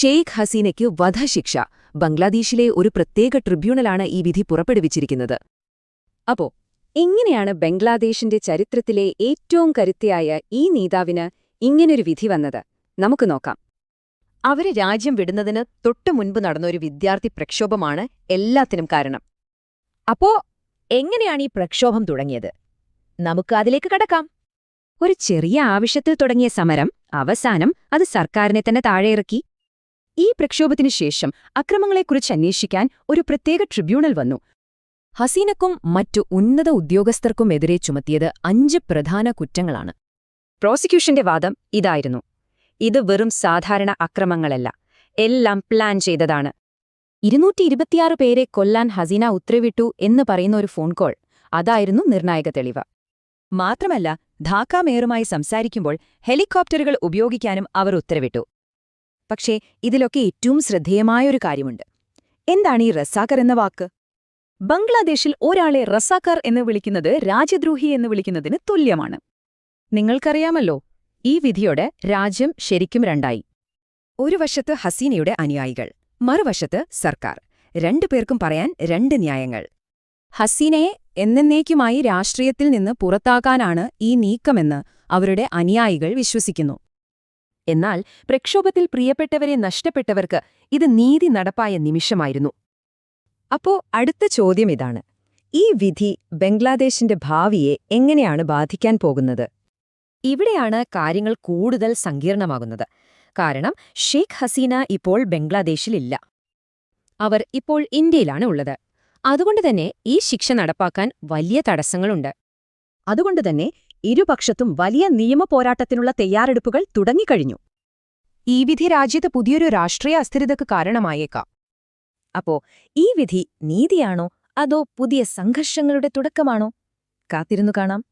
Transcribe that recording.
ഷെയ്ഖ് ഹസീനയ്ക്ക് വധശിക്ഷ. ബംഗ്ലാദേശിലെ ഒരു പ്രത്യേക ട്രിബ്യൂണലാണ് ഈ വിധി പുറപ്പെടുവിച്ചിരിക്കുന്നത്. അപ്പോ ഇങ്ങനെയാണ് ബംഗ്ലാദേശിന്റെ ചരിത്രത്തിലെ ഏറ്റവും കരുത്തിയായ ഈ നേതാവിന് ഇങ്ങനൊരു വിധി വന്നത്. നമുക്ക് നോക്കാം. അവർ രാജ്യം വിടുന്നതിന് തൊട്ടു മുൻപ് നടന്ന ഒരു വിദ്യാർത്ഥി പ്രക്ഷോഭമാണ് എല്ലാത്തിനും കാരണം. അപ്പോ എങ്ങനെയാണ് ഈ പ്രക്ഷോഭം തുടങ്ങിയത്? നമുക്ക് അതിലേക്ക് കടക്കാം. ഒരു ചെറിയ ആവശ്യത്തിൽ തുടങ്ങിയ സമരം അവസാനം അത് സർക്കാരിനെ തന്നെ താഴെയിറക്കി. ഈ പ്രക്ഷോഭത്തിനു ശേഷം അക്രമങ്ങളെക്കുറിച്ച് അന്വേഷിക്കാൻ ഒരു പ്രത്യേക ട്രിബ്യൂണൽ വന്നു. ഹസീനക്കും മറ്റു ഉന്നത ഉദ്യോഗസ്ഥർക്കുമെതിരെ ചുമത്തിയത് അഞ്ച് പ്രധാന കുറ്റങ്ങളാണ്. പ്രോസിക്യൂഷന്റെ വാദം ഇതായിരുന്നു. ഇത് വെറും സാധാരണ അക്രമങ്ങളല്ല. എല്ലാം പ്ലാൻ ചെയ്തതാണ്. ഇരുന്നൂറ്റി ഇരുപത്തിയാറ് പേരെ കൊല്ലാൻ ഹസീന ഉത്തരവിട്ടു എന്ന് പറയുന്ന ഒരു ഫോൺ കോൾ. അതായിരുന്നു നിർണായക തെളിവ്. മാത്രമല്ല ധാക്ക മേയറുമായി സംസാരിക്കുമ്പോൾ ഹെലികോപ്റ്ററുകൾ ഉപയോഗിക്കാനും അവർ ഉത്തരവിട്ടു. പക്ഷേ ഇതിലൊക്കെ ഏറ്റവും ശ്രദ്ധേയമായൊരു കാര്യമുണ്ട്. എന്താണ് ഈ റസാക്കർ എന്ന വാക്ക്? ബംഗ്ലാദേശിൽ ഒരാളെ റസാക്കർ എന്ന് വിളിക്കുന്നത് രാജ്യദ്രോഹി എന്ന് വിളിക്കുന്നതിന് തുല്യമാണ്. നിങ്ങൾക്കറിയാമല്ലോ ഈ വിധിയോടെ രാജ്യം ശരിക്കും രണ്ടായി. ഒരു വശത്ത് ഹസീനയുടെ അനുയായികൾ മറുവശത്ത് സർക്കാർ. രണ്ടുപേർക്കും പറയാൻ രണ്ട് ന്യായങ്ങൾ. ഹസീനയെ എന്നേക്കുമായി രാഷ്ട്രീയത്തിൽ നിന്ന് പുറത്താക്കാനാണ് ഈ നീക്കമെന്ന് അവരുടെ അനുയായികൾ വിശ്വസിക്കുന്നു. എന്നാൽ പ്രക്ഷോഭത്തിൽ പ്രിയപ്പെട്ടവരെ നഷ്ടപ്പെട്ടവർക്ക് ഇത് നീതി നടപ്പായ നിമിഷമായിരുന്നു. അപ്പോ അടുത്ത ചോദ്യം ഇതാണ്. ഈ വിധി ബംഗ്ലാദേശിന്റെ ഭാവിയെ എങ്ങനെയാണ് ബാധിക്കാൻ പോകുന്നത്? ഇവിടെയാണ് കാര്യങ്ങൾ കൂടുതൽ സങ്കീർണമാകുന്നത്. കാരണം ഷെയ്ഖ് ഹസീന ഇപ്പോൾ ബംഗ്ലാദേശിലില്ല. അവർ ഇപ്പോൾ ഇന്ത്യയിലാണ് ഉള്ളത്. അതുകൊണ്ടുതന്നെ ഈ ശിക്ഷ നടപ്പാക്കാൻ വലിയ തടസ്സങ്ങളുണ്ട്. അതുകൊണ്ടുതന്നെ ഇരുപക്ഷത്തും വലിയ നിയമ പോരാട്ടത്തിനുള്ള തയ്യാറെടുപ്പുകൾ തുടങ്ങിക്കഴിഞ്ഞു. ഈ വിധി രാജ്യത്ത് പുതിയൊരു രാഷ്ട്രീയ അസ്ഥിരതക്ക് കാരണമായേക്കാം. അപ്പോ ഈ വിധി നീതിയാണോ അതോ പുതിയ സംഘർഷങ്ങളുടെ തുടക്കമാണോ? കാത്തിരുന്നു കാണാം.